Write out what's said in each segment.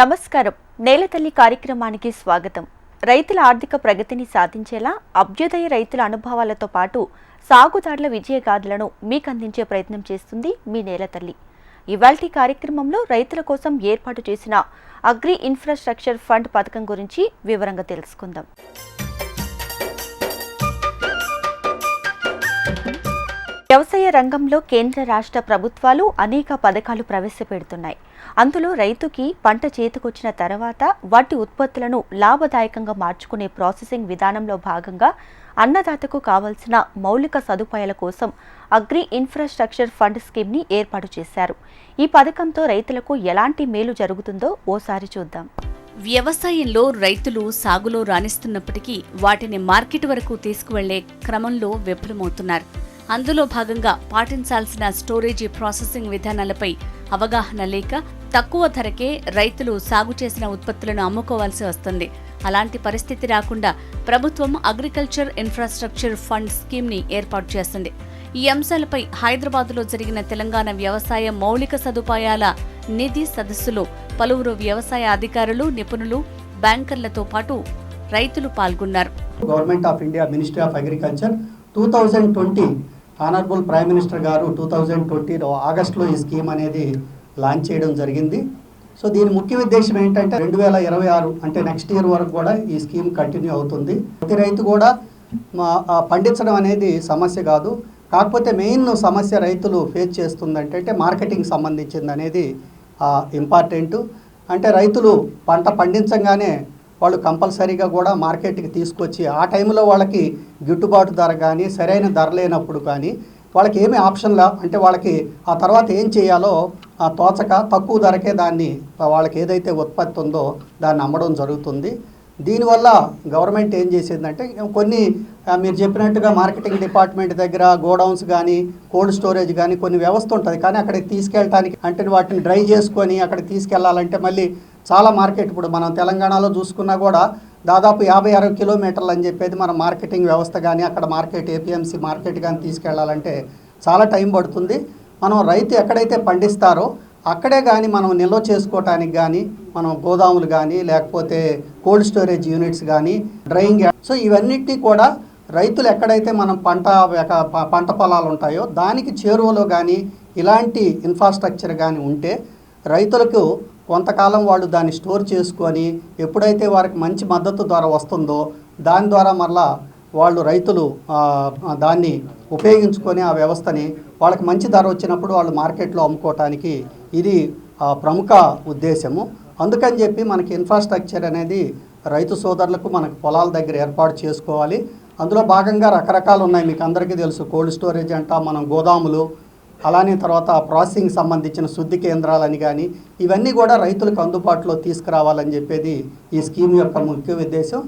నమస్కారం. నేలతల్లి కార్యక్రమానికి స్వాగతం. రైతుల ఆర్థిక ప్రగతిని సాధించేలా అభ్యుదయ రైతుల అనుభవాలతో పాటు సాగుదారుల విజయగాథలను మీకు అందించే ప్రయత్నం చేస్తుంది మీ నేలతల్లి ఇవాల్టి కార్యక్రమంలో రైతుల కోసం ఏర్పాటు చేసిన అగ్రి ఇన్ఫ్రాస్ట్రక్చర్ ఫండ్ పథకం గురించి వివరంగా తెలుసుకుందాం. వ్యవసాయ రంగంలో కేంద్ర రాష్ట్ర ప్రభుత్వాలు అనేక పథకాలు ప్రవేశపెడుతున్నాయి. అందులో రైతుకి పంట చేతికొచ్చిన తర్వాత వాటి ఉత్పత్తులను లాభదాయకంగా మార్చుకునే ప్రాసెసింగ్ విధానంలో భాగంగా అన్నదాతకు కావాల్సిన మౌలిక సదుపాయాల కోసం అగ్రి ఇన్ఫ్రాస్ట్రక్చర్ ఫండ్ స్కీమ్ని ఏర్పాటు చేశారు. ఈ పథకంతో రైతులకు ఎలాంటి మేలు జరుగుతుందో ఓసారి చూద్దాం. వ్యవసాయంలో రైతులు సాగులో రాణిస్తున్నప్పటికీ వాటిని మార్కెట్ వరకు తీసుకువెళ్ళే క్రమంలో విఫలమవుతున్నారు. అందులో భాగంగా పాటించాల్సిన స్టోరేజీ ప్రాసెసింగ్ విధానాలపై అవగాహన లేక తక్కువ ధరకే రైతులు సాగు చేసిన ఉత్పత్తులను అమ్ముకోవాల్సి వస్తుంది. అలాంటి పరిస్థితి రాకుండా ప్రభుత్వం అగ్రికల్చర్ ఇన్ఫ్రాస్ట్రక్చర్ ఫండ్ స్కీమ్ని ఏర్పాటు చేస్తుంది. ఈ అంశాలపై హైదరాబాద్లో జరిగిన తెలంగాణ వ్యవసాయ మౌలిక సదుపాయాల నిధి సదస్సులో పలువురు వ్యవసాయ అధికారులు నిపుణులు బ్యాంకర్లతో పాటు రైతులు పాల్గొన్నారు. Government of India ministry of agriculture two thousand twenty honourable prime minister గారు టూ థౌజండ్ ట్వంటీలో ఆగస్టులో ఈ స్కీమ్ అనేది లాంచ్ చేయడం జరిగింది. సో దీని ముఖ్య ఉద్దేశం ఏంటంటే రెండు వేల ఇరవై ఆరు అంటే నెక్స్ట్ ఇయర్ వరకు కూడా ఈ స్కీమ్ కంటిన్యూ అవుతుంది. ప్రతి రైతు కూడా మా పండించడం అనేది సమస్య కాదు. కాకపోతే మెయిన్ సమస్య రైతులు ఫేస్ చేస్తుందంటే మార్కెటింగ్ సంబంధించింది అనేది ఇంపార్టెంట్. అంటే రైతులు పంట పండించగానే వాళ్ళు కంపల్సరీగా కూడా మార్కెట్కి తీసుకొచ్చి ఆ టైంలో వాళ్ళకి గిట్టుబాటు ధర కానీ సరైన ధర లేనప్పుడు కానీ వాళ్ళకి ఏమి ఆప్షన్లా అంటే వాళ్ళకి ఆ తర్వాత ఏం చేయాలో ఆ తోచక తక్కువ ధరకే దాన్ని వాళ్ళకి ఏదైతే ఉత్పత్తి ఉందో దాన్ని అమ్మడం జరుగుతుంది. దీనివల్ల గవర్నమెంట్ ఏం చేసిందంటే కొన్ని మీరు చెప్పినట్టుగా మార్కెటింగ్ డిపార్ట్మెంట్ దగ్గర గోడౌన్స్ కానీ కోల్డ్ స్టోరేజ్ కానీ కొన్ని వ్యవస్థ ఉంటుంది. కానీ అక్కడికి తీసుకెళ్ళటానికి అంటే వాటిని డ్రై చేసుకొని అక్కడికి తీసుకెళ్ళాలంటే మళ్ళీ చాలా మార్కెట్ ఇప్పుడు మనం తెలంగాణలో చూసుకున్నా కూడా దాదాపు యాభై అరవై కిలోమీటర్లు అని చెప్పేది మన మార్కెటింగ్ వ్యవస్థ కానీ అక్కడ మార్కెట్ ఏపీఎంసీ మార్కెట్ కానీ తీసుకెళ్ళాలంటే చాలా టైం పడుతుంది. మనం రైతు ఎక్కడైతే పండిస్తారో అక్కడే కానీ మనం నిల్వ చేసుకోవటానికి కానీ మనం గోదాములు కానీ లేకపోతే కోల్డ్ స్టోరేజ్ యూనిట్స్ కానీ డ్రైయింగ్ సో ఇవన్నిటినీ కూడా రైతులు ఎక్కడైతే మనం పంట పంట పొలాలు ఉంటాయో దానికి చేరువలో కానీ ఇలాంటి ఇన్ఫ్రాస్ట్రక్చర్ కానీ ఉంటే రైతులకు కొంతకాలం వాళ్ళు దాన్ని స్టోర్ చేసుకొని ఎప్పుడైతే వారికి మంచి మద్దతు ద్వారా వస్తుందో దాని ద్వారా మరలా వాళ్ళు రైతులు దాన్ని ఉపయోగించుకొని ఆ వ్యవస్థని వాళ్ళకి మంచి ధర వచ్చినప్పుడు వాళ్ళు మార్కెట్లో అమ్ముకోవటానికి ఇది ప్రముఖ ఉద్దేశము. అందుకని చెప్పి మనకి ఇన్ఫ్రాస్ట్రక్చర్ అనేది రైతు సోదరులకు మనకు పొలాల దగ్గర ఏర్పాటు చేసుకోవాలి. అందులో భాగంగా రకరకాలు ఉన్నాయి. మీకు అందరికీ తెలుసు కోల్డ్ స్టోరేజ్ అంట మనం గోదాములు అలానే తర్వాత ప్రాసెసింగ్ సంబంధించిన శుద్ధి కేంద్రాలని కానీ ఇవన్నీ కూడా రైతులకు అందుబాటులో తీసుకురావాలని చెప్పేది ఈ స్కీమ్ యొక్క ముఖ్య ఉద్దేశం.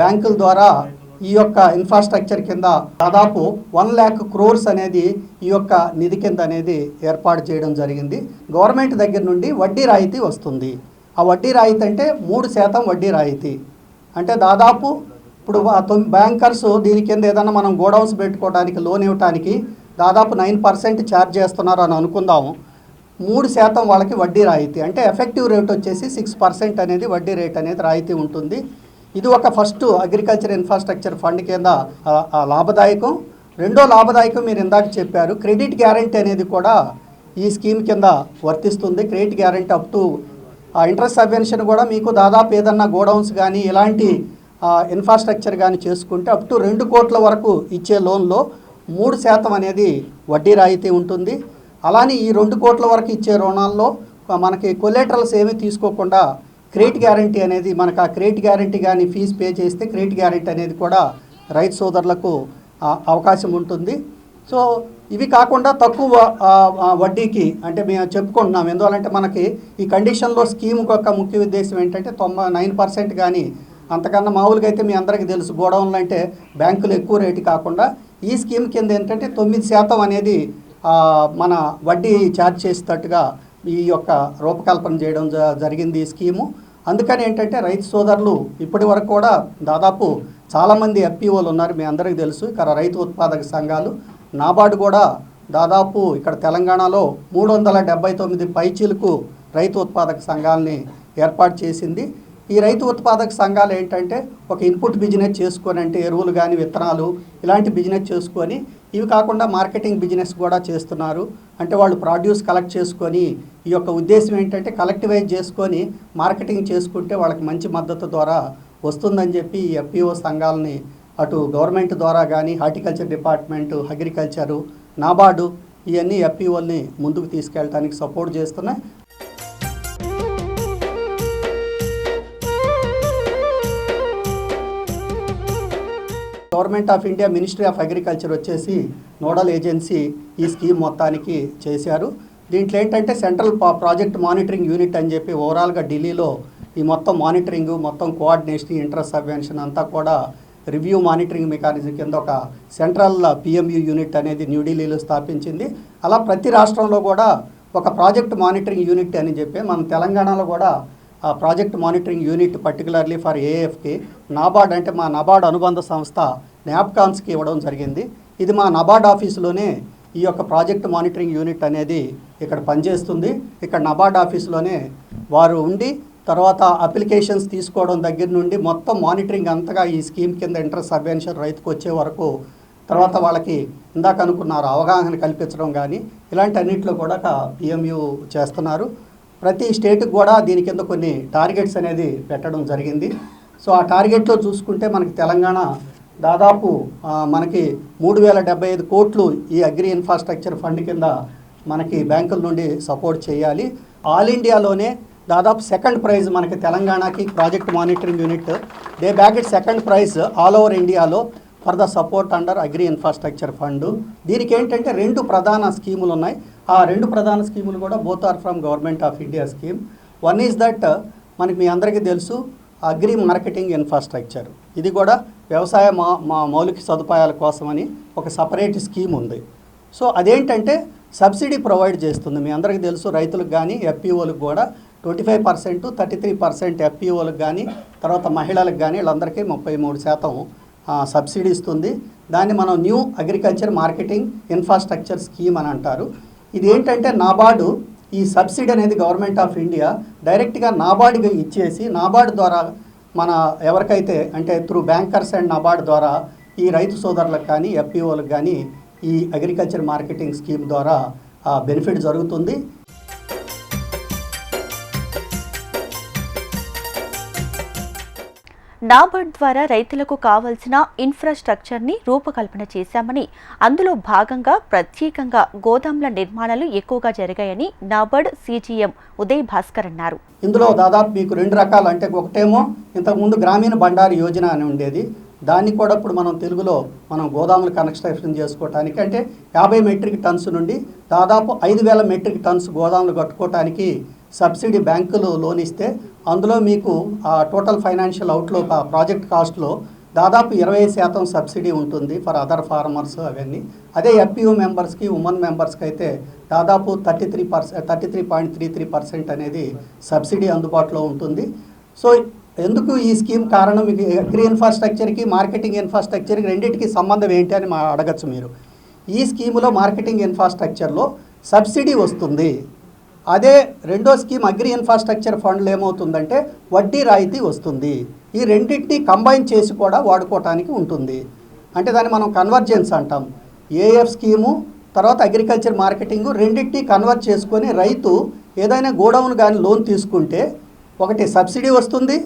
బ్యాంకుల ద్వారా ఈ యొక్క ఇన్ఫ్రాస్ట్రక్చర్ కింద దాదాపు వన్ ల్యాక్ క్రోర్స్ అనేది ఈ యొక్క నిధి కింద అనేది ఏర్పాటు చేయడం జరిగింది. గవర్నమెంట్ దగ్గర నుండి వడ్డీ రాయితీ వస్తుంది. ఆ వడ్డీ రాయితీ అంటే మూడు శాతం వడ్డీ రాయితీ. అంటే దాదాపు ఇప్పుడు బ్యాంకర్స్ దీని కింద ఏదైనా మనం గోడౌన్స్ పెట్టుకోవడానికి లోన్ ఇవ్వడానికి దాదాపు నైన్ పర్సెంట్ ఛార్జ్ చేస్తున్నారు అని అనుకుందాము. మూడు శాతం వాళ్ళకి వడ్డీ రాయితీ. అంటే ఎఫెక్టివ్ రేట్ వచ్చేసి సిక్స్ పర్సెంట్ అనేది వడ్డీ రేట్ అనేది రాయితీ ఉంటుంది. ఇది ఒక ఫస్ట్ అగ్రికల్చర్ ఇన్ఫ్రాస్ట్రక్చర్ ఫండ్ కింద లాభదాయకం. రెండో లాభదాయకం మీరు ఇందాక చెప్పారు. క్రెడిట్ గ్యారంటీ అనేది కూడా ఈ స్కీమ్ కింద వర్తిస్తుంది. క్రెడిట్ గ్యారంటీ అప్ టు ఆ ఇంట్రెస్ట్ సబ్వెన్షన్ కూడా మీకు దాదాపు ఏదన్నా గోడౌన్స్ కానీ ఇలాంటి ఇన్ఫ్రాస్ట్రక్చర్ కానీ చేసుకుంటే అప్ టు రెండు కోట్ల వరకు ఇచ్చే లోన్లో మూడు శాతం అనేది వడ్డీ రాయితీ ఉంటుంది. అలానే ఈ రెండు కోట్ల వరకు ఇచ్చే రుణాల్లో మనకి కొలేటరల్స్ ఏమీ తీసుకోకుండా క్రెడిట్ గ్యారంటీ అనేది మనకు ఆ క్రెడిట్ గ్యారంటీ కానీ ఫీజు పే చేస్తే క్రెడిట్ గ్యారంటీ అనేది కూడా రైతు సోదరులకు అవకాశం ఉంటుంది. సో ఇవి కాకుండా తక్కువ వడ్డీకి అంటే మేము చెప్పుకుంటున్నాం. ఎందువల్లంటే మనకి ఈ కండిషన్లో స్కీమ్ యొక్క ముఖ్య ఉద్దేశం ఏంటంటే తొంభై నైన్ పర్సెంట్ కానీ అంతకన్నా మామూలుగా అయితే మీ అందరికీ తెలుసు గోడౌన్లు అంటే బ్యాంకులు ఎక్కువ రేటు కాకుండా ఈ స్కీమ్ కింద ఏంటంటే తొమ్మిది శాతం అనేది మన వడ్డీ ఛార్జ్ చేసేటట్టుగా ఈ యొక్క రూపకల్పన చేయడం జ- జరిగింది ఈ స్కీము. అందుకని ఏంటంటే రైతు సోదరులు ఇప్పటి వరకు కూడా దాదాపు చాలామంది ఎఫ్పిఓలు ఉన్నారు మీ అందరికీ తెలుసు ఇక్కడ రైతు ఉత్పాదక సంఘాలు. నాబార్డు కూడా దాదాపు ఇక్కడ తెలంగాణలో మూడు వందల డెబ్బై తొమ్మిది పైచీలకు రైతు ఉత్పాదక సంఘాలని ఏర్పాటు చేసింది. ఈ రైతు ఉత్పాదక సంఘాలు ఏంటంటే ఒక ఇన్పుట్ బిజినెస్ చేసుకొని అంటే ఎరువులు కానీ విత్తనాలు ఇలాంటి బిజినెస్ చేసుకొని ఇవి కాకుండా మార్కెటింగ్ బిజినెస్ కూడా చేస్తున్నారు. అంటే వాళ్ళు ప్రాడ్యూస్ కలెక్ట్ చేసుకొని ఈ యొక్క ఉద్దేశం ఏంటంటే కలెక్టివైజ్ చేసుకొని మార్కెటింగ్ చేసుకుంటే వాళ్ళకి మంచి మద్దతు ద్వారా వస్తుందని చెప్పి ఈ ఎఫ్పిఓ సంఘాలని అటు గవర్నమెంట్ ద్వారా కానీ హార్టికల్చర్ డిపార్ట్మెంటు అగ్రికల్చరు నాబార్డు ఇవన్నీ ఎఫ్పిఓల్ని ముందుకు తీసుకెళ్ళడానికి సపోర్ట్ చేస్తున్నాయి. Government of India ministry of agriculture వచ్చేసి నోడల్ ఏజెన్సీ ఈ స్కీమ్ మొత్తానికి చేశారు. దీంట్లో ఏంటంటే సెంట్రల్ ప్రాజెక్ట్ మానిటరింగ్ యూనిట్ అని చెప్పి ఓవరాల్గా ఢిల్లీలో ఈ మొత్తం మానిటరింగ్ మొత్తం కోఆర్డినేషన్ ఇంటర్ సబ్వెన్షన్ అంతా కూడా రివ్యూ మానిటరింగ్ మెకానిజం కింద ఒక సెంట్రల్ పిఎంయు యూనిట్ అనేది న్యూఢిల్లీలో స్థాపించింది. అలా ప్రతి రాష్ట్రంలో కూడా ఒక ప్రాజెక్ట్ మానిటరింగ్ యూనిట్ అని చెప్పి మన తెలంగాణలో కూడా project monitoring unit particularly for ఏఎఫ్కి NABARD అంటే మా నాబార్డ్ అనుబంధ సంస్థ న్యాప్కాన్స్కి ఇవ్వడం జరిగింది. ఇది మా నబార్డ్ ఆఫీసులోనే ఈ యొక్క ప్రాజెక్ట్ మానిటరింగ్ యూనిట్ అనేది ఇక్కడ పనిచేస్తుంది. ఇక్కడ నబార్డ్ ఆఫీసులోనే వారు ఉండి తర్వాత అప్లికేషన్స్ తీసుకోవడం దగ్గర నుండి మొత్తం మానిటరింగ్ అంతగా ఈ స్కీమ్ కింద ఇంట్రెస్ట్ సబ్వెన్షన్ రైతుకు వచ్చే వరకు తర్వాత వాళ్ళకి ఇందాక అనుకున్నారు అవగాహన కల్పించడం కానీ ఇలాంటి అన్నింటిలో కూడా పిఎంయు చేస్తున్నారు. ప్రతి స్టేట్కి కూడా దీని కింద కొన్ని టార్గెట్స్ అనేది పెట్టడం జరిగింది. సో ఆ టార్గెట్లో చూసుకుంటే మనకి తెలంగాణ దాదాపు మనకి మూడు వేల డెబ్బై ఐదు కోట్లు ఈ అగ్రి ఇన్ఫ్రాస్ట్రక్చర్ ఫండ్ కింద మనకి బ్యాంకుల నుండి సపోర్ట్ చేయాలి. ఆల్ ఇండియాలోనే దాదాపు సెకండ్ ప్రైజ్ మనకి తెలంగాణకి project monitoring unit. They back it second prize all over ఇండియాలో for the support under agri infrastructure fund. దీనికి ఏంటంటే రెండు ప్రధాన స్కీములు ఉన్నాయి ఆ రెండు ప్రధాన స్కీములు కూడా both are from government of India scheme one is that మనకి మీ అందరికీ తెలుసు అగ్రి మార్కెటింగ్ ఇన్ఫ్రాస్ట్రక్చర్ ఇది కూడా వ్యవసాయ మా మా మౌలిక సదుపాయాల కోసమని ఒక సపరేట్ స్కీమ్ ఉంది. సో అదేంటంటే సబ్సిడీ ప్రొవైడ్ చేస్తుంది. మీ అందరికీ తెలుసు రైతులకు కానీ ఎఫ్పిఓలకు కూడా twenty five percent thirty three percent ఎఫ్పిఓలకు కానీ తర్వాత మహిళలకు కానీ వీళ్ళందరికీ ముప్పై మూడు శాతం సబ్సిడీ ఇస్తుంది. దాన్ని మనం new agriculture marketing infrastructure scheme అని అంటారు. ఇది ఏంటంటే నాబార్డు ఈ సబ్సిడీ అనేది గవర్నమెంట్ ఆఫ్ ఇండియా డైరెక్ట్గా నాబార్డుగా ఇచ్చేసి నాబార్డు ద్వారా మన ఎవరికైతే అంటే త్రూ బ్యాంకర్స్ అండ్ నాబార్డు ద్వారా ఈ రైతు సోదరులకు కానీ ఎఫ్పిఓలకు కానీ ఈ అగ్రికల్చర్ మార్కెటింగ్ స్కీమ్ ద్వారా బెనిఫిట్ జరుగుతుంది. నాబార్డ్ ద్వారా రైతులకు కావలసిన ఇన్ఫ్రాస్ట్రక్చర్ని రూపకల్పన చేశామని అందులో భాగంగా ప్రత్యేకంగా గోదాంల నిర్మాణాలు ఎక్కువగా జరిగాయని నాబార్డ్ సీజీఎం ఉదయ్ భాస్కర్ అన్నారు. ఇందులో దాదాపు మీకు రెండు రకాలు అంటే ఒకటేమో ఇంతకుముందు గ్రామీణ బండారు యోజన అని ఉండేది. దాన్ని కూడా ఇప్పుడు మనం తెలుగులో మనం గోదాములు కన్స్ట్రక్షన్ చేసుకోవటానికి అంటే యాభై మెట్రిక్ టన్స్ నుండి దాదాపు ఐదు వేల మెట్రిక్ టన్స్ గోదాములు కట్టుకోవటానికి సబ్సిడీ బ్యాంకులు లోన్ ఇస్తే అందులో మీకు ఆ టోటల్ ఫైనాన్షియల్ అవుట్లో ఒక ప్రాజెక్ట్ కాస్ట్లో దాదాపు ఇరవై శాతం సబ్సిడీ ఉంటుంది ఫర్ అదర్ ఫార్మర్స్ అవన్నీ. అదే ఎఫ్పిఓ మెంబర్స్కి ఉమెన్ మెంబర్స్కి అయితే దాదాపు thirty three percent thirty three point three three percent అనేది సబ్సిడీ అందుబాటులో ఉంటుంది. సో ఎందుకు ఈ స్కీమ్ కారణం? మీకు అగ్రి ఇన్ఫ్రాస్ట్రక్చర్కి మార్కెటింగ్ ఇన్ఫ్రాస్ట్రక్చర్కి రెండింటికి సంబంధం ఏంటి అని మా అడగచ్చు మీరు. ఈ స్కీములో మార్కెటింగ్ ఇన్ఫ్రాస్ట్రక్చర్లో సబ్సిడీ వస్తుంది. అదే రెండో స్కీమ్ అగ్రి ఇన్ఫ్రాస్ట్రక్చర్ ఫండ్లో ఏమవుతుందంటే వడ్డీ రాయితీ వస్తుంది. ఈ రెండింటినీ కంబైన్ చేసి కూడా వాడుకోవటానికి ఉంటుంది. అంటే దాన్ని మనం కన్వర్జెన్స్ అంటాం. ఏఎఫ్ స్కీము తర్వాత అగ్రికల్చర్ మార్కెటింగ్ రెండింటినీ కన్వర్ట్ చేసుకొని రైతు ఏదైనా గోడౌన్ కానీ లోన్ తీసుకుంటే ఒకటి సబ్సిడీ వస్తుంది.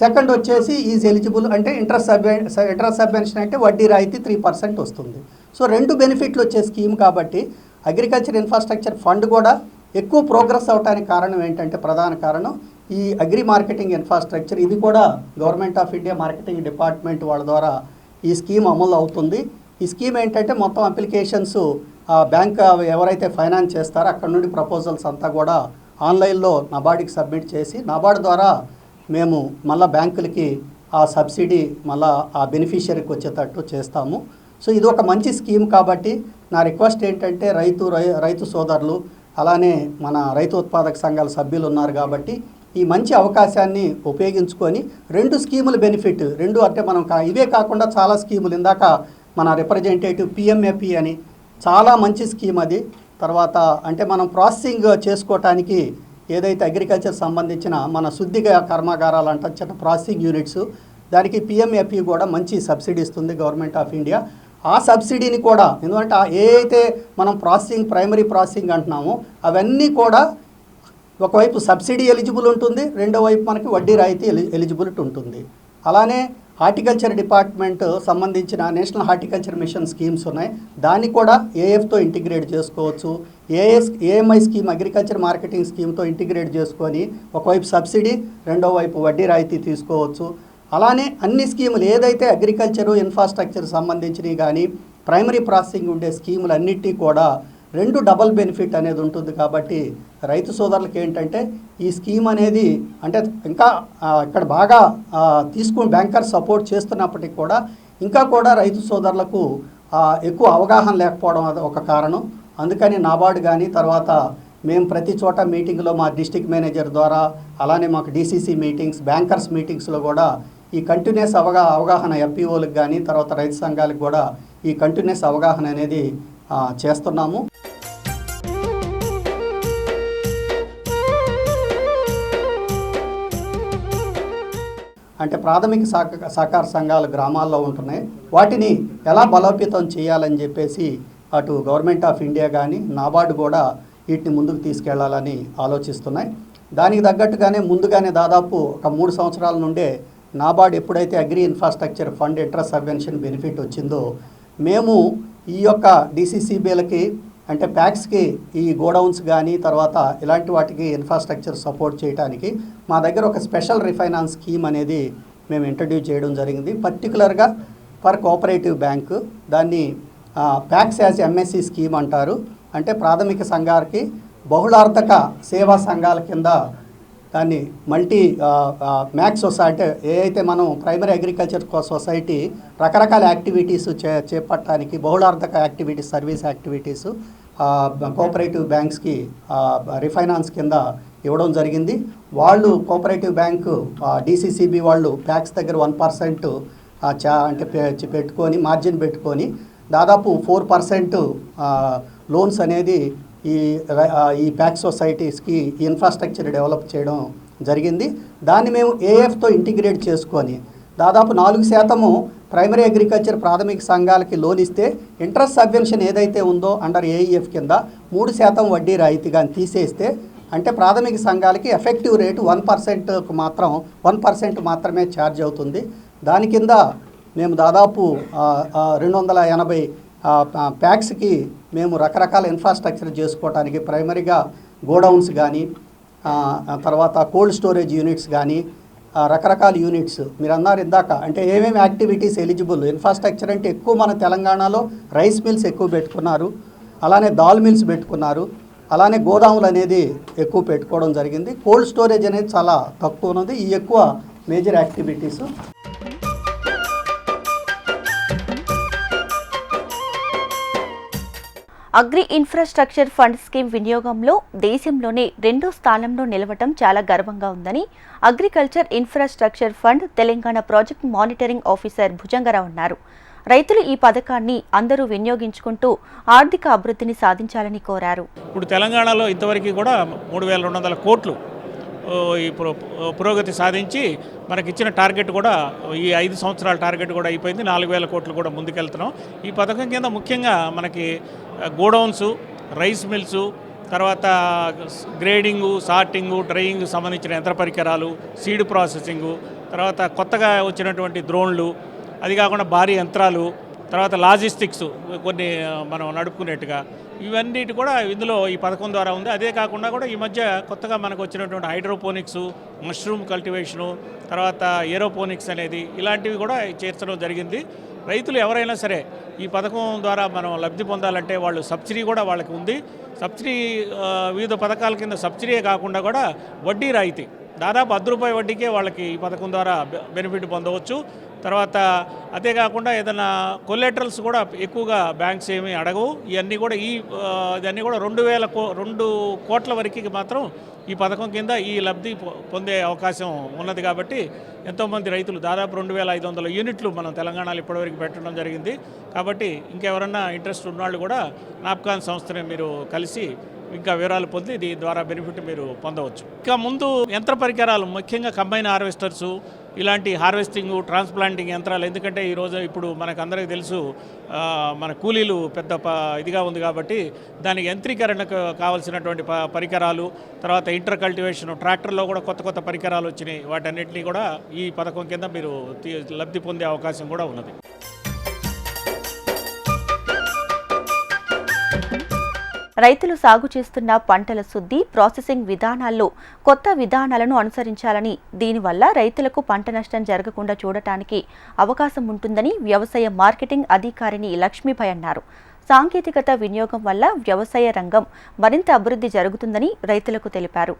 సెకండ్ వచ్చేసి ఈజ్ ఎలిజిబుల్ అంటే ఇంట్రెస్ట్ సబ్వెన్ ఇంట్రెస్ట్ సబ్వెన్షన్ అంటే వడ్డీ రాయితీ త్రీ పర్సెంట్ వస్తుంది. సో రెండు బెనిఫిట్లు వచ్చే స్కీమ్ కాబట్టి అగ్రికల్చర్ ఇన్ఫ్రాస్ట్రక్చర్ ఫండ్ కూడా ఎక్కువ ప్రోగ్రెస్ అవడానికి కారణం ఏంటంటే ప్రధాన కారణం ఈ అగ్రి మార్కెటింగ్ ఇన్ఫ్రాస్ట్రక్చర్. ఇది కూడా government of India marketing department వాళ్ళ ద్వారా ఈ స్కీమ్ అమలు అవుతుంది. ఈ స్కీమ్ ఏంటంటే మొత్తం అప్లికేషన్స్ బ్యాంక్ ఎవరైతే ఫైనాన్స్ చేస్తారో అక్కడ నుండి ప్రపోజల్స్ అంతా కూడా ఆన్లైన్లో నబార్డుకి సబ్మిట్ చేసి నబార్డు ద్వారా మేము మళ్ళా బ్యాంకులకి ఆ సబ్సిడీ మళ్ళా ఆ బెనిఫిషియరీకి వచ్చేటట్టు చేస్తాము. సో ఇది ఒక మంచి స్కీమ్ కాబట్టి నా రిక్వెస్ట్ ఏంటంటే రైతు రై- రైతు సోదరులు అలానే మన రైతు ఉత్పాదక సంఘాల సభ్యులు ఉన్నారు కాబట్టి ఈ మంచి అవకాశాన్ని ఉపయోగించుకొని రెండు స్కీముల బెనిఫిట్ రెండు అంటే మనం ఇవే కాకుండా చాలా స్కీములు. ఇందాక మన రిప్రజెంటేటివ్ పిఎంఏపి అని చాలా మంచి స్కీమ్ అది. తర్వాత అంటే మనం ప్రాసెసింగ్ చేసుకోవటానికి ఏదైతే అగ్రికల్చర్ సంబంధించిన మన శుద్ధిగా కర్మాగారాలు అంటాం చిన్న ప్రాసెసింగ్ యూనిట్స్. దానికి పిఎంఏపి కూడా మంచి సబ్సిడీ ఇస్తుంది గవర్నమెంట్ ఆఫ్ ఇండియా. ఆ సబ్సిడీని కూడా ఎందుకంటే ఆ ఏ అయితే మనం ప్రాసెసింగ్ ప్రైమరీ ప్రాసెసింగ్ అంటున్నామో అవన్నీ కూడా ఒకవైపు సబ్సిడీ ఎలిజిబుల్ ఉంటుంది రెండో వైపు మనకి వడ్డీ రాయితీ ఎలి ఎలిజిబిలిటీ ఉంటుంది. అలానే హార్టికల్చర్ డిపార్ట్మెంట్ సంబంధించిన నేషనల్ హార్టికల్చర్ మిషన్ స్కీమ్స్ ఉన్నాయి. దాన్ని కూడా ఏఎఫ్తో ఇంటిగ్రేట్ చేసుకోవచ్చు. AS AMI scheme agriculture marketing స్కీమ్తో integrate చేసుకొని ఒకవైపు సబ్సిడీ రెండో వైపు వడ్డీ రాయితీ తీసుకోవచ్చు. అలానే అన్ని స్కీములు ఏదైతే అగ్రికల్చరు ఇన్ఫ్రాస్ట్రక్చర్ సంబంధించినవి కానీ ప్రైమరీ ప్రాసెసింగ్ ఉండే స్కీములు అన్నిటి కూడా రెండు డబల్ బెనిఫిట్ అనేది ఉంటుంది కాబట్టి రైతు సోదరులకు ఏంటంటే ఈ స్కీమ్ అనేది అంటే ఇంకా ఇక్కడ బాగా తీసుకుని బ్యాంకర్ సపోర్ట్ చేస్తున్నప్పటికీ కూడా ఇంకా కూడా రైతు సోదరులకు ఎక్కువ అవగాహన లేకపోవడం అది ఒక కారణం. అందుకని నాబార్డు కానీ తర్వాత మేము ప్రతి చోట మీటింగ్లో మా డిస్టిక్ మేనేజర్ ద్వారా అలానే మాకు డీసీసీ మీటింగ్స్ బ్యాంకర్స్ మీటింగ్స్లో కూడా ఈ కంటిన్యూస్ అవగా అవగాహన ఎఫ్పిఓలకు కానీ తర్వాత రైతు సంఘాలకు కూడా ఈ కంటిన్యూస్ అవగాహన అనేది చేస్తున్నాము. అంటే ప్రాథమిక సహక సహకార సంఘాలు గ్రామాల్లో ఉంటున్నాయి. వాటిని ఎలా బలోపేతం చేయాలని చెప్పేసి అటు గవర్నమెంట్ ఆఫ్ ఇండియా కానీ నాబార్డు కూడా వీటిని ముందుకు తీసుకెళ్ళాలని ఆలోచిస్తున్నాయి. దానికి తగ్గట్టుగానే ముందుగానే దాదాపు ఒక మూడు సంవత్సరాల నుండే నాబార్డ్ ఎప్పుడైతే agri infrastructure fund interest subvention benefit వచ్చిందో మేము ఈ యొక్క డిసిసిబిలకి అంటే ప్యాక్స్కి ఈ గోడౌన్స్ కానీ తర్వాత ఇలాంటి వాటికి ఇన్ఫ్రాస్ట్రక్చర్ సపోర్ట్ చేయడానికి మా దగ్గర ఒక స్పెషల్ రిఫైనాన్స్ స్కీమ్ అనేది మేము ఇంట్రడ్యూస్ చేయడం జరిగింది. పర్టికులర్గా ఫర్ కోఆపరేటివ్ బ్యాంకు దాన్ని ప్యాక్స్ యాజ్ ఎంఎస్సి స్కీమ్ అంటారు. అంటే ప్రాథమిక సంఘాలకి బహుళార్థక సేవా సంఘాల కింద దాన్ని మల్టీ మ్యాక్స్ సొసైటీ ఏ అయితే మనం ప్రైమరీ అగ్రికల్చర్ సొసైటీ రకరకాల యాక్టివిటీస్ చే చేపట్టడానికి బహుళార్థక యాక్టివిటీస్ సర్వీస్ యాక్టివిటీస్ కోఆపరేటివ్ బ్యాంక్స్కి రిఫైనాన్స్ కింద ఇవ్వడం జరిగింది. వాళ్ళు కోఆపరేటివ్ బ్యాంకు డిసిసిబి వాళ్ళు ప్యాక్స్ దగ్గర వన్ పర్సెంట్ చా అంటే పెట్టుకొని మార్జిన్ పెట్టుకొని దాదాపు ఫోర్ పర్సెంట్ లోన్స్ అనేది ఈ ఈ ప్యాక్ సొసైటీస్కి ఇన్ఫ్రాస్ట్రక్చర్ డెవలప్ చేయడం జరిగింది. దాన్ని మేము ఏఎఫ్తో ఇంటిగ్రేట్ చేసుకొని దాదాపు నాలుగు శాతము ప్రైమరీ అగ్రికల్చర్ ప్రాథమిక సంఘాలకి లోన్ ఇస్తే ఇంట్రెస్ట్ సబ్వెన్షన్ ఏదైతే ఉందో అండర్ ఏఈఎఫ్ కింద మూడు శాతం వడ్డీ రాయితీగా తీసేస్తే అంటే ప్రాథమిక సంఘాలకి ఎఫెక్టివ్ రేటు వన్ పర్సెంట్కు మాత్రం వన్ పర్సెంట్ మాత్రమే ఛార్జ్ అవుతుంది. దాని కింద మేము దాదాపు రెండు వందల ఎనభై ప్యాక్స్కి మేము రకరకాల ఇన్ఫ్రాస్ట్రక్చర్ చేసుకోవడానికి ప్రైమరీగా గోడౌన్స్ కానీ తర్వాత కోల్డ్ స్టోరేజ్ యూనిట్స్ కానీ రకరకాల యూనిట్స్ మీరు అన్నారు ఇందాక అంటే ఏమేమి యాక్టివిటీస్ ఎలిజిబుల్ ఇన్ఫ్రాస్ట్రక్చర్ అంటే ఎక్కువ మన తెలంగాణలో రైస్ మిల్స్ ఎక్కువ పెట్టుకున్నారు అలానే దాల్ మిల్స్ పెట్టుకున్నారు అలానే గోదాములు అనేది ఎక్కువ పెట్టుకోవడం జరిగింది. కోల్డ్ స్టోరేజ్ అనేది చాలా తక్కువ ఉన్నది. ఈ ఎక్కువ major activities agri infrastructure fund scheme వినియోగంలో దేశంలోనే రెండో స్థానంలో నిలవటం చాలా గర్వంగా ఉందని agriculture infrastructure fund Telangana project monitoring officer Bhujangarao అన్నారు. రైతులు ఈ పథకాన్ని అందరూ వినియోగించుకుంటూ ఆర్థిక అభివృద్ధిని సాధించాలని కోరారు. ఇప్పుడు తెలంగాణలో ఇంతవరకు కూడా మూడు వేల రెండు వందల కోట్లు ఈ పురోగతి సాధించి మనకి ఇచ్చిన టార్గెట్ కూడా ఈ ఐదు సంవత్సరాల టార్గెట్ కూడా అయిపోయింది. నాలుగు వేల కోట్లు కూడా ముందుకెళ్తున్నాం. ఈ పథకం కింద ముఖ్యంగా మనకి గోడౌన్స్ రైస్ మిల్స్ తర్వాత గ్రేడింగు సార్టింగు డ్రైయింగ్ సంబంధించిన యంత్ర పరికరాలు సీడ్ ప్రాసెసింగు తర్వాత కొత్తగా వచ్చినటువంటి డ్రోన్లు అది కాకుండా భారీ యంత్రాలు తర్వాత లాజిస్టిక్స్ కొన్ని మనం నడుపుకునేట్టుగా. ఇవన్నిటి కూడా ఇందులో ఈ పథకం ద్వారా ఉంది. అదే కాకుండా కూడా ఈ మధ్య కొత్తగా మనకు వచ్చినటువంటి హైడ్రోపోనిక్స్ మష్రూమ్ కల్టివేషను తర్వాత ఏరోపోనిక్స్ అనేది ఇలాంటివి కూడా చేర్చడం జరిగింది. రైతులు ఎవరైనా సరే ఈ పథకం ద్వారా మనం లబ్ధి పొందాలంటే వాళ్ళు సబ్సిడీ కూడా వాళ్ళకి ఉంది. సబ్సిడీ వివిధ పథకాల కింద సబ్సిడీయే కాకుండా కూడా వడ్డీ రాయితీ. దాదాపు అర్ధ రూపాయి వడ్డీకే వాళ్ళకి ఈ పథకం ద్వారా బెనిఫిట్ పొందవచ్చు. తర్వాత అదే కాకుండా ఏదైనా కొలెటరల్స్ కూడా ఎక్కువగా బ్యాంక్స్ ఏమీ అడగవు. ఇవన్నీ కూడా ఈ ఇవన్నీ కూడా రెండు వేల కో రెండు కోట్ల వరకు మాత్రం ఈ పథకం కింద ఈ లబ్ధి పొ- పొందే అవకాశం ఉన్నది కాబట్టి ఎంతోమంది రైతులు దాదాపు రెండు వేల ఐదు వందల యూనిట్లు మనం తెలంగాణలో ఇప్పటివరకు పెట్టడం జరిగింది. కాబట్టి ఇంకెవరన్నా ఇంట్రెస్ట్ ఉన్నవాళ్ళు కూడా నాప్కాన్ సంస్థని మీరు కలిసి ఇంకా వివరాలు పొంది దీని ద్వారా బెనిఫిట్ మీరు పొందవచ్చు. ఇంకా ముందు యంత్ర పరికరాలు ముఖ్యంగా కంబైన్ హార్వెస్టర్స్ ఇలాంటి హార్వెస్టింగ్ ట్రాన్స్ప్లాంటింగ్ యంత్రాలు. ఎందుకంటే ఈరోజు ఇప్పుడు మనకు అందరికీ తెలుసు మన కూలీలు పెద్ద ఇదిగా ఉంది కాబట్టి దానికి యంత్రీకరణకు కావాల్సినటువంటి ప పరికరాలు తర్వాత ఇంటర్ కల్టివేషన్ ట్రాక్టర్లో కూడా కొత్త కొత్త పరికరాలు వచ్చినాయి. వాటన్నిటిని కూడా ఈ పథకం కింద మీరు తీ- లబ్ధి పొందే అవకాశం కూడా ఉన్నది. రైతులు సాగు చేస్తున్న పంటల శుద్ధి ప్రాసెసింగ్ విధానాల్లో కొత్త విధానాలను అనుసరించాలని దీనివల్ల రైతులకు పంట నష్టం జరగకుండా చూడటానికి అవకాశం ఉంటుందని వ్యవసాయ మార్కెటింగ్ అధికారిని లక్ష్మీభాయ్ అన్నారు. సాంకేతికత వినియోగం వల్ల వ్యవసాయ రంగం మరింత అభివృద్ధి జరుగుతుందని రైతులకు తెలిపారు.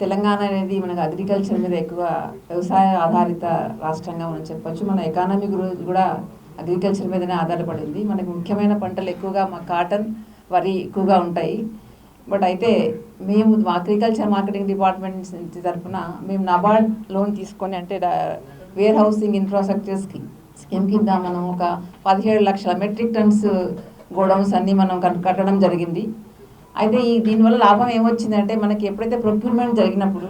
తెలంగాణ అనేది మనకు అగ్రికల్చర్ మీద ఎక్కువ వ్యవసాయ ఆధారిత రాష్ట్రంగా మనం చెప్పొచ్చు. మన ఎకానమీ కూడా అగ్రికల్చర్ మీదనే ఆధారపడింది. మనకు ముఖ్యమైన పంటలు ఎక్కువగా మా కాటన్ వరి ఎక్కువగా ఉంటాయి. బట్ అయితే మేము. అగ్రికల్చర్ మార్కెటింగ్ డిపార్ట్మెంట్ నుంచి తరఫున మేము నబార్డ్ లోన్ తీసుకొని అంటే warehousing infrastructure scheme scheme కింద మనం ఒక పదిహేడు లక్షల మెట్రిక్ టన్స్ గోడౌన్స్ అన్నీ మనం కట్- కట్టడం జరిగింది. అయితే ఈ దీనివల్ల లాభం ఏమొచ్చిందంటే మనకి ఎప్పుడైతే ప్రొక్యూర్మెంట్ జరిగినప్పుడు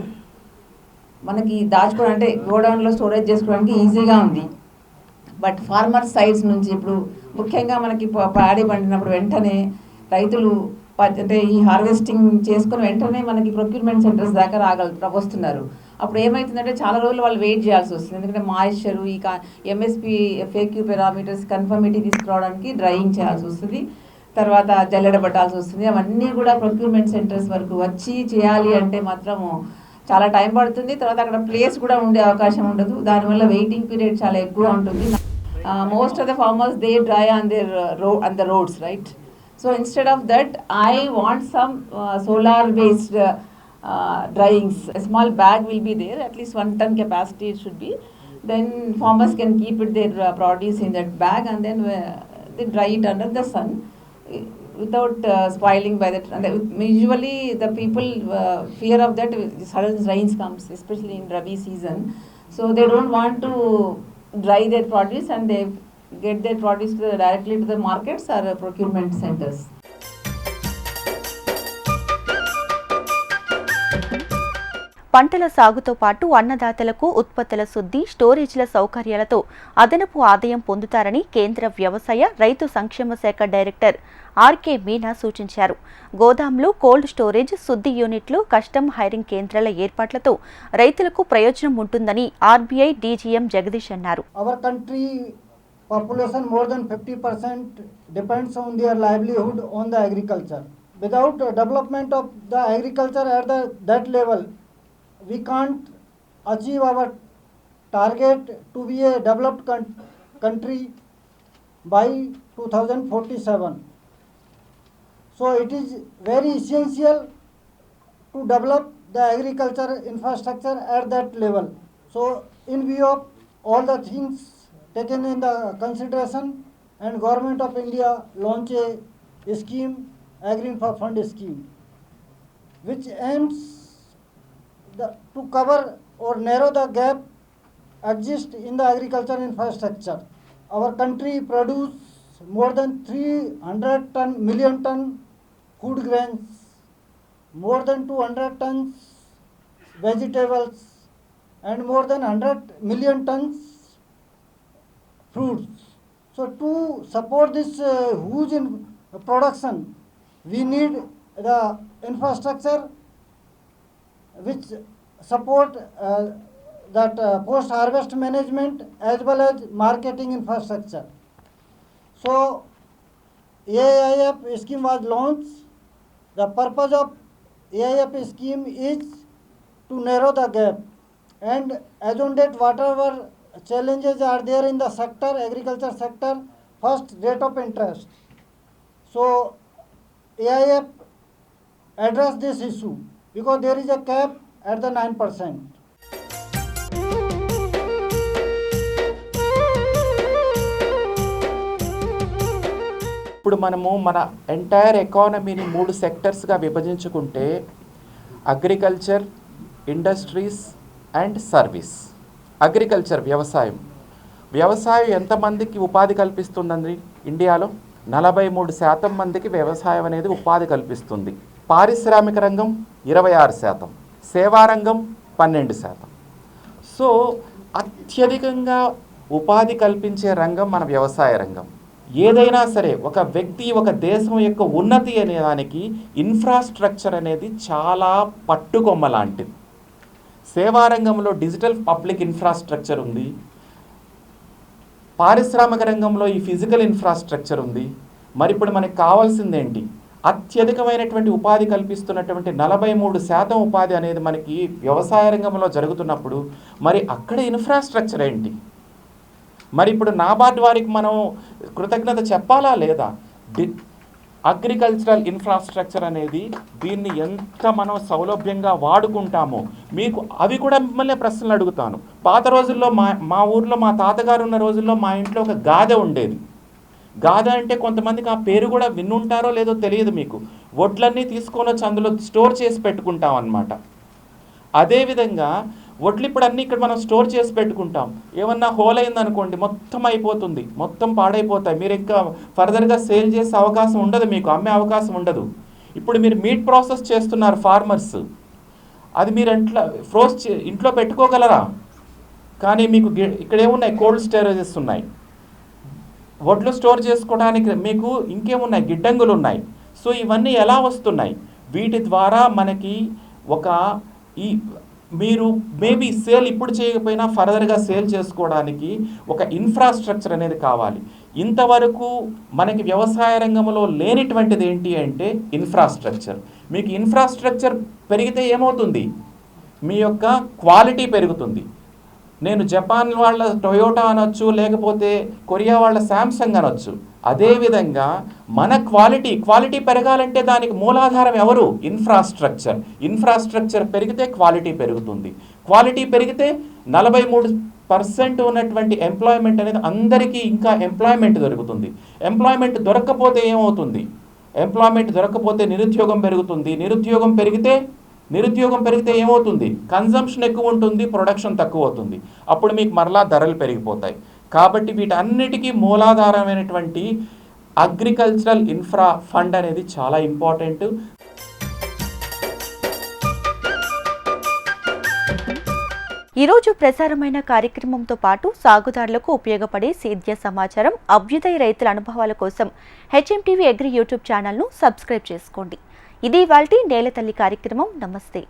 మనకి దాచుకోవడం అంటే గోడౌన్లో స్టోరేజ్ చేసుకోవడానికి ఈజీగా ఉంది. బట్ ఫార్మర్ సైడ్స్ నుంచి ఇప్పుడు ముఖ్యంగా మనకి పాడి పండినప్పుడు వెంటనే రైతులు అంటే ఈ హార్వెస్టింగ్ చేసుకుని వెంటనే మనకి ప్రొక్యూర్మెంట్ సెంటర్స్ దాకా రాగల వస్తున్నారు అప్పుడు ఏమవుతుందంటే చాలా రోజులు వాళ్ళు వెయిట్ చేయాల్సి వస్తుంది. ఎందుకంటే మాయిశ్చర్ ఈ ఎంఎస్పి ఫేక్యూ పెరామీటర్స్ కన్ఫర్మిటీ తీసుకురావడానికి డ్రైయింగ్ చేయాల్సి వస్తుంది. తర్వాత జల్లెడబట్టాల్సి వస్తుంది. అవన్నీ కూడా ప్రొక్యూర్మెంట్ సెంటర్స్ వరకు వచ్చి చేయాలి అంటే మాత్రము చాలా టైం పడుతుంది. తర్వాత అక్కడ ప్లేస్ కూడా ఉండే అవకాశం ఉండదు. దానివల్ల వెయిటింగ్ పీరియడ్ చాలా ఎక్కువ ఉంటుంది. Most of the farmers they dry on their row on the roads right So instead of that, I want some uh, solar based uh, uh, dryings. A small bag will be there, at least one ton capacity it should be. Then farmers can keep it, their uh, produce in that bag and then uh, they dry it under the sun eh, without uh, spoiling by that. And usually the people uh, fear of that eh, sudden rains comes, especially in Rabi season. So they don't want to dry their produce and they get their produce to the, directly to the markets or uh, procurement centers? పంటల సాగుతో పాటు అన్నదాతలకు ఉత్పత్తుల శుద్ధి స్టోరేజ్ల సౌకర్యాలతో అదనపు ఆదాయం పొందుతారని కేంద్ర వ్యవసాయ రైతు సంక్షేమ శాఖ డైరెక్టర్ ఆర్కే మీనా సూచించారు. గోదాంలు కోల్డ్ స్టోరేజ్ శుద్ధి యూనిట్లు కస్టమ్ హైరింగ్ కేంద్రాల ఏర్పాట్లతో రైతులకు ప్రయోజనం ఉంటుందని ఆర్బీఐ డీజీఎం జగదీష్ అన్నారు. Population more than 50% depends on their livelihood on the agriculture without development of the agriculture at the, that level we can't achieve our target to be a developed coun- country by 2047 so it is very essential to develop the agriculture infrastructure at that level. So, in view of all the things taken in the consideration, and Government of India launch a scheme, Agri Infra Fund scheme, which aims the, to cover or narrow the gap exist in the agriculture infrastructure. Our country produce more than 300 ton million ton food grains more than 200 tons vegetables and more than 100 million tons fruits. So to support this uh, huge in production, we need the infrastructure which support uh, that uh, post harvest management as well as marketing infrastructure. So AIF scheme was launched. The purpose of AIF scheme is to narrow the gap and as on date whatever challenges are there in the sector agriculture sector first rate of interest so AIF address this issue because there is a cap at the 9%. ఇప్పుడు మనము మన entire ఎకానమీని మూడు సెక్టర్స్గా విభజించుకుంటే agriculture industries and service agriculture వ్యవసాయం. వ్యవసాయం ఎంతమందికి ఉపాధి కల్పిస్తుందండి? ఇండియాలో నలభై మూడు శాతం మందికి వ్యవసాయం అనేది ఉపాధి కల్పిస్తుంది. పారిశ్రామిక రంగం ఇరవై ఆరు శాతం. సేవారంగం పన్నెండు శాతం. సో అత్యధికంగా ఉపాధి కల్పించే రంగం మన వ్యవసాయ రంగం. ఏదైనా సరే ఒక వ్యక్తి ఒక దేశం యొక్క ఉన్నతి అనే దానికి ఇన్ఫ్రాస్ట్రక్చర్ అనేది చాలా పట్టుకొమ్మ లాంటిది. సేవారంగంలో డిజిటల్ పబ్లిక్ ఇన్ఫ్రాస్ట్రక్చర్ ఉంది. పారిశ్రామిక రంగంలో ఈ ఫిజికల్ ఇన్ఫ్రాస్ట్రక్చర్ ఉంది. మరి ఇప్పుడు మనకి కావాల్సింది ఏంటి? అత్యధికమైనటువంటి ఉపాధి కల్పిస్తున్నటువంటి నలభై మూడు శాతం ఉపాధి అనేది మనకి వ్యవసాయ రంగంలో జరుగుతున్నప్పుడు మరి అక్కడ ఇన్ఫ్రాస్ట్రక్చర్ ఏంటి? మరి ఇప్పుడు నాబార్డ్ వారికి మనం కృతజ్ఞత చెప్పాలా లేదా? అగ్రికల్చరల్ ఇన్ఫ్రాస్ట్రక్చర్ అనేది దీన్ని ఎంత మనం సౌలభ్యంగా వాడుకుంటామో మీకు అవి కూడా మిమ్మల్ని ప్రశ్నలు అడుగుతాను. పాత రోజుల్లో మా మా ఊర్లో మా తాతగారు ఉన్న రోజుల్లో మా ఇంట్లో ఒక గాదె ఉండేది. గాదె అంటే కొంతమందికి ఆ పేరు కూడా విన్నుంటారో లేదో తెలియదు మీకు. వడ్లన్నీ తీసుకొని వచ్చి అందులో స్టోర్ చేసి పెట్టుకుంటాం అన్నమాట అదేవిధంగా వడ్లు ఇప్పుడు అన్నీ ఇక్కడ మనం స్టోర్ చేసి పెట్టుకుంటాం. ఏమన్నా హోల్ అయిందనుకోండి మొత్తం అయిపోతుంది. మొత్తం పాడైపోతాయి. మీరు ఇంకా ఫర్దర్గా సేల్ చేసే అవకాశం ఉండదు మీకు అమ్మే అవకాశం ఉండదు. ఇప్పుడు మీరు మీట్ ప్రాసెస్ చేస్తున్నారు ఫార్మర్స్. అది మీరు ఇంట్లో ఫ్రోజ్ చే- ఇంట్లో పెట్టుకోగలరా? కానీ మీకు గి- ఇక్కడ ఏమున్నాయి? కోల్డ్ స్టోరేజెస్ ఉన్నాయి. వడ్లు స్టోర్ చేసుకోవడానికి మీకు ఇంకేమున్నాయి? గిడ్డంగులు ఉన్నాయి. సో ఇవన్నీ ఎలా వస్తున్నాయి? వీటి ద్వారా మనకి ఒక ఈ మీరు మేబీ సేల్ ఇప్పుడు చేయకపోయినా ఫర్దర్గా సేల్ చేసుకోవడానికి ఒక ఇన్ఫ్రాస్ట్రక్చర్ అనేది కావాలి. ఇంతవరకు మనకి వ్యవసాయ రంగంలో లేనిటువంటిది ఏంటి అంటే ఇన్ఫ్రాస్ట్రక్చర్ మీకు ఇన్ఫ్రాస్ట్రక్చర్ పెరిగితే ఏమవుతుంది? మీ యొక్క క్వాలిటీ పెరుగుతుంది. నేను జపాన్ వాళ్ళ టొయోటా అనొచ్చు లేకపోతే కొరియా వాళ్ళ శాంసంగ్ అనొచ్చు. అదేవిధంగా మన క్వాలిటీ క్వాలిటీ పెరగాలంటే దానికి మూలాధారం ఎవరు? ఇన్ఫ్రాస్ట్రక్చర్. ఇన్ఫ్రాస్ట్రక్చర్ పెరిగితే క్వాలిటీ పెరుగుతుంది. క్వాలిటీ పెరిగితే నలభై మూడు పర్సెంట్ ఉన్నటువంటి ఎంప్లాయ్మెంట్ అనేది అందరికీ ఇంకా ఎంప్లాయ్మెంట్ దొరుకుతుంది. ఎంప్లాయ్మెంట్ దొరకకపోతే ఏమవుతుంది? ఎంప్లాయ్మెంట్ దొరకకపోతే నిరుద్యోగం పెరుగుతుంది. నిరుద్యోగం పెరిగితే నిరుద్యోగం పెరిగితే ఏమవుతుంది? కన్జంప్షన్ ఎక్కువ ఉంటుంది ప్రొడక్షన్ తక్కువ అవుతుంది. అప్పుడు మీకు మరలా ధరలు పెరిగిపోతాయి. కాబట్టి వీటన్నిటికీ మూలాధారమైనటువంటి అగ్రికల్చరల్ ఇన్ఫ్రా ఫండ్ అనేది చాలా ఇంపార్టెంట్ ఈరోజు ప్రసారమైన కార్యక్రమంతో పాటు సాగుదారులకు ఉపయోగపడే సేద్య సమాచారం అభ్యుదయ రైతుల అనుభవాల కోసం హెచ్ఎంటీవీ అగ్రి యూట్యూబ్ ఛానల్ను సబ్స్క్రైబ్ చేసుకోండి. ఇది వాళ్ళ నేల తల్లి కార్యక్రమం. నమస్తే.